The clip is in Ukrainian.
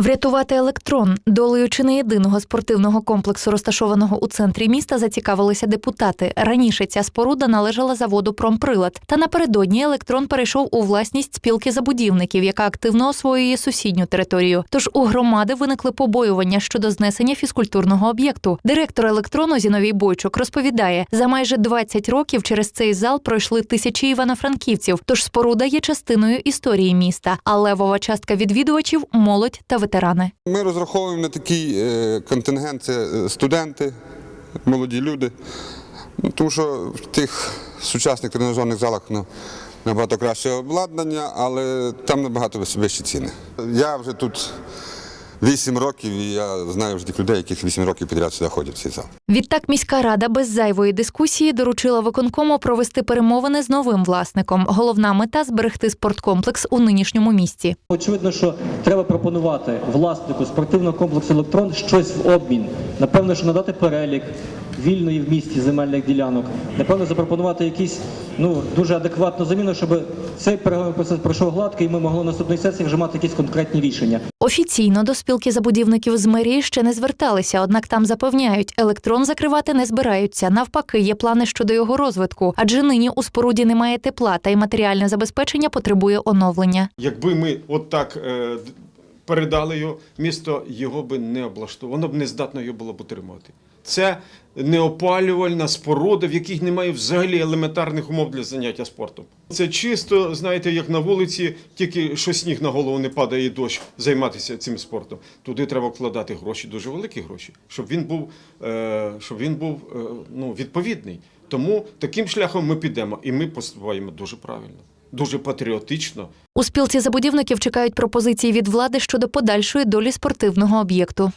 Врятувати електрон долею чи не єдиного спортивного комплексу, розташованого у центрі міста, зацікавилися депутати. Раніше ця споруда належала заводу Промприлад. Та напередодні електрон перейшов у власність спілки забудівників, яка активно освоює сусідню територію. Тож у громади виникли побоювання щодо знесення фізкультурного об'єкту. Директор електрону Зіновій Бойчук розповідає, за майже 20 років через цей зал пройшли тисячі івано-франківців. Тож споруда є частиною історії міста. А левова частка відвідувачів молодь та ветерани. Ми розраховуємо на такий е, контингент це е, студенти, молоді люди. Тому що в тих сучасних тренажерних залах ну, набагато краще обладнання, але там набагато вищі ціни. Я вже тут 8 років і я знаю вже тих людей, яких 8 років підряд сюди ходять в цей зал. Відтак міська рада без зайвої дискусії доручила виконкому провести перемовини з новим власником. Головна мета зберегти спорткомплекс у нинішньому місті. Очевидно, що треба пропонувати власнику спортивного комплексу електрон щось в обмін. Напевно, що надати перелік вільної в місті земельних ділянок. Напевно, запропонувати якісь ну дуже адекватну заміну, щоб цей переговорний процес пройшов гладко, і ми могли на наступній сесії вже мати якісь конкретні рішення. Офіційно до спілки забудівників з мерії ще не зверталися, однак там запевняють, електрон закривати не збираються. Навпаки, є плани щодо його розвитку, адже нині у споруді немає тепла, та й матеріальне забезпечення потребує оновлення. Якби ми отак е, д- передали його, місто його би не облаштовано, воно б не здатно його було б утримувати. Це неопалювальна споруда, в яких немає взагалі елементарних умов для заняття спортом. Це чисто, знаєте, як на вулиці, тільки що сніг на голову не падає і дощ, займатися цим спортом. Туди треба вкладати гроші, дуже великі гроші, щоб він був, е, щоб він був е, ну, відповідний. Тому таким шляхом ми підемо, і ми поступаємо дуже правильно, дуже патріотично. У спілці забудівників чекають пропозиції від влади щодо подальшої долі спортивного об'єкту.